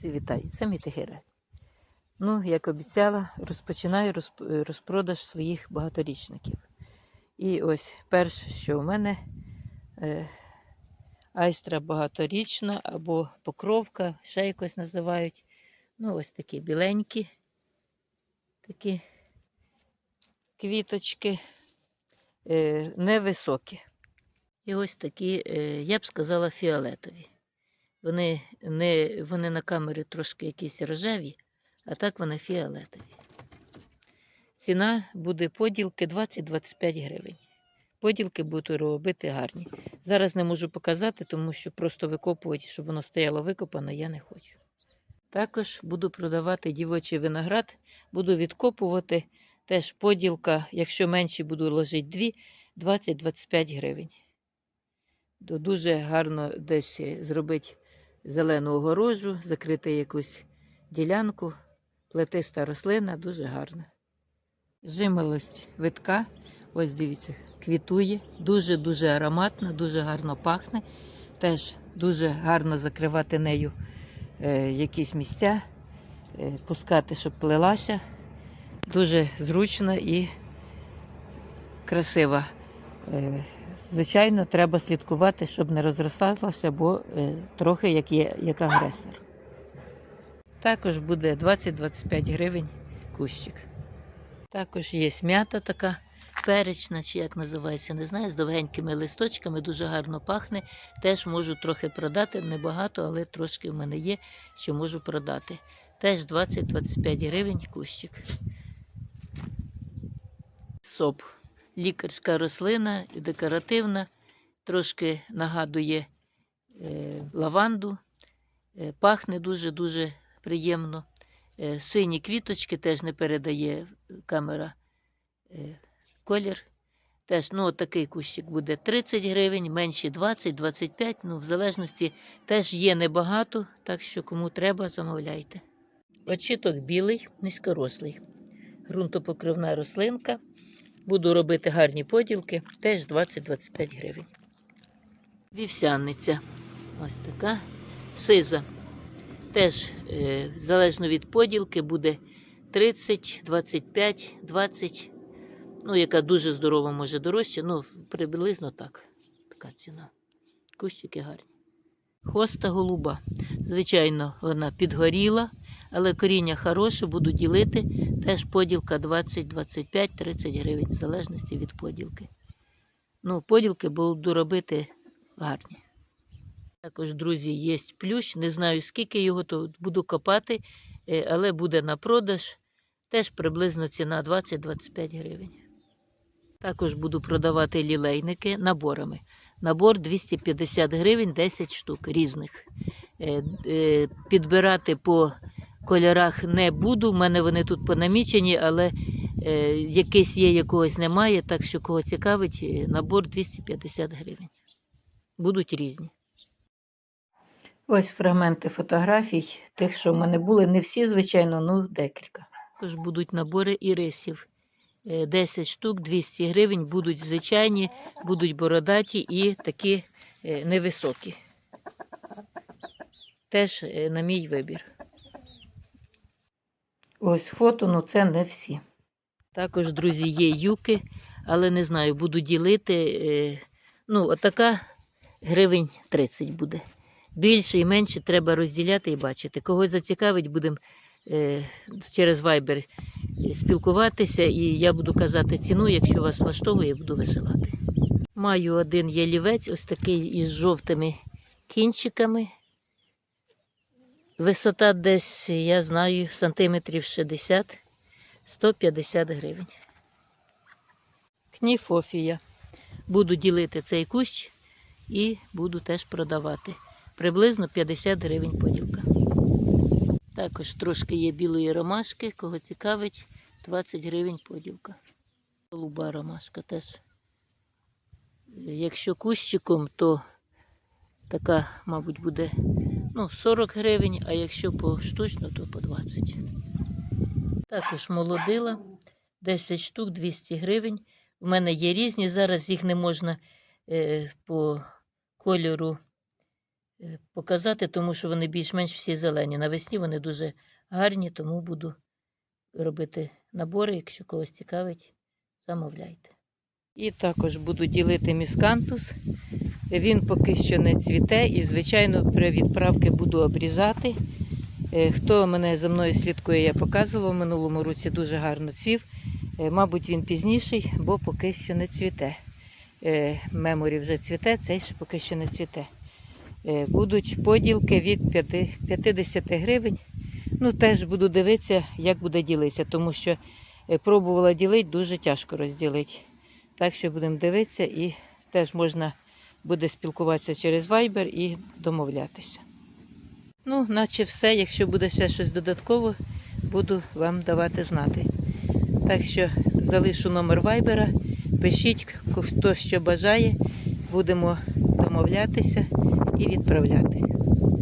Друзі, вітаю! Це Мітигера. Ну, як обіцяла, розпочинаю розпродаж своїх багаторічників. І ось перше, що у мене е, айстра багаторічна або покровка, ще якось називають. Ну, ось такі біленькі, такі квіточки, е, невисокі. І ось такі, е, я б сказала, фіолетові. Вони, не, вони на камері трошки якісь рожеві, а так вони фіолетові. Ціна буде поділки 20-25 гривень. Поділки буду робити гарні. Зараз не можу показати, тому що просто викопувати, щоб воно стояло викопано, я не хочу. Також буду продавати дівочий виноград, буду відкопувати теж поділка, якщо менші буду ложити дві, 20-25 гривень. Дуже гарно десь е, зробити зелену огорожу, закрити якусь ділянку, плетиста рослина, дуже гарна. Жимолость витка, ось дивіться, квітує, дуже-дуже ароматна, дуже гарно пахне. Теж дуже гарно закривати нею е, якісь місця, е, пускати, щоб плелася. Дуже зручна і красива. Е, Звичайно, треба слідкувати, щоб не розросталася, бо е, трохи як є як агресор. Також буде 20-25 гривень кущик. Також є м'ята така перечна, чи як називається, не знаю, з довгенькими листочками, дуже гарно пахне. Теж можу трохи продати, небагато, але трошки в мене є, що можу продати. Теж 20-25 гривень кущик. Соп лікарська рослина, декоративна, трошки нагадує е, лаванду, е, пахне дуже-дуже приємно. Е, сині квіточки теж не передає камера колір. Теж ну, такий кущик буде 30 гривень, менші 20-25, ну, в залежності теж є небагато, так що кому треба, замовляйте. Очіток білий, низькорослий, ґрунтопокривна рослинка. Буду робити гарні поділки, теж 20-25 гривень. Вівсяниця. Ось така сиза. Теж, е, залежно від поділки, буде 30, 25, 20. Ну, яка дуже здорова, може дорожче. Ну, приблизно так. Така ціна. Кущики гарні. Хоста голуба. Звичайно, вона підгоріла, але коріння хороше, буду ділити. Теж поділка 20, 25, 30 гривень, в залежності від поділки. Ну, поділки буду робити гарні. Також, друзі, є плющ. Не знаю, скільки його, то буду копати, е, але буде на продаж. Теж приблизно ціна 20-25 гривень. Також буду продавати лілейники наборами. Набор 250 гривень, 10 штук різних. Е, е, Підбирати по кольорах не буду. У мене вони тут понамічені, але е, якийсь є, якогось немає. Так що кого цікавить, е, набор 250 гривень. Будуть різні. Ось фрагменти фотографій, тих, що в мене були. Не всі, звичайно, ну декілька. Також будуть набори ірисів. Е, 10 штук, 200 гривень, будуть звичайні, будуть бородаті і такі е, невисокі. Теж е, на мій вибір. Ось фото, ну це не всі. Також, друзі, є юки, але не знаю, буду ділити. е, Ну, отака гривень 30 буде. Більше і менше треба розділяти і бачити. Когось зацікавить, будемо е, через Viber спілкуватися, і я буду казати ціну, якщо вас влаштовує, буду висилати. Маю один ялівець, ось такий із жовтими кінчиками. Висота десь, я знаю, сантиметрів 60, 150 гривень. Кніфофія. Буду ділити цей кущ і буду теж продавати. Приблизно 50 гривень поділка. Також трошки є білої ромашки, кого цікавить, 20 гривень поділка. Голуба ромашка теж. Якщо кущиком, то така, мабуть, буде ну, 40 гривень, а якщо поштучно, то по 20. Також молодила 10 штук 200 гривень. У мене є різні, зараз їх не можна е, по кольору е, показати, тому що вони більш-менш всі зелені. Навесні вони дуже гарні, тому буду робити набори. Якщо когось цікавить, замовляйте. І також буду ділити міскантус. Він поки що не цвіте і, звичайно, при відправці буду обрізати. Е, Хто мене за мною слідкує, я показувала в минулому році дуже гарно цвів. Е, Мабуть, він пізніший, бо поки що не цвіте. Е, Меморі вже цвіте, цей ще поки що не цвіте. Будуть поділки від 50 гривень. Ну, теж буду дивитися, як буде ділитися, тому що пробувала ділити, дуже тяжко розділити. Так що будемо дивитися і теж можна буде спілкуватися через Viber і домовлятися. Ну, наче все. Якщо буде ще щось додатково, буду вам давати знати. Так що залишу номер Вайбера, пишіть, хто що бажає, будемо домовлятися і відправляти.